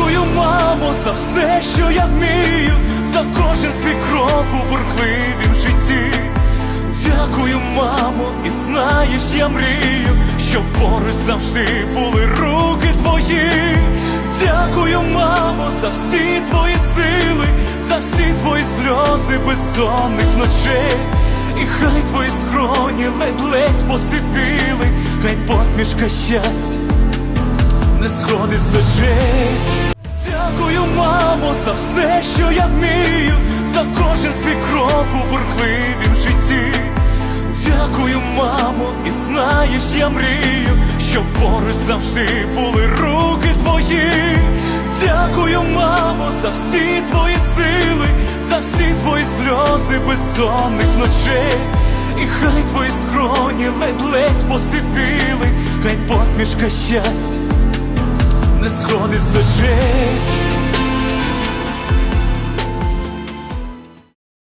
Дякую, мамо, за все, що я вмію, за кожен свій крок у бурхливім житті. Дякую, мамо, і знаєш, я мрію, щоб поруч завжди були руки твої. Дякую, мамо, за всі твої сили, за всі твої сльози безсонних ночей. І хай твої скроні ледь-ледь посивіли, хай посмішка щастя не сходить з очей. За все, що я вмію, за кожен свій крок у бурхливім житті. Дякую, мамо, і знаєш, я мрію, щоб поруч завжди були руки твої. Дякую, мамо, за всі твої сили, за всі твої сльози безсонних ночей. І хай твої скроні ледь-ледь посивіли, хай посмішка щастя не сходить з очей.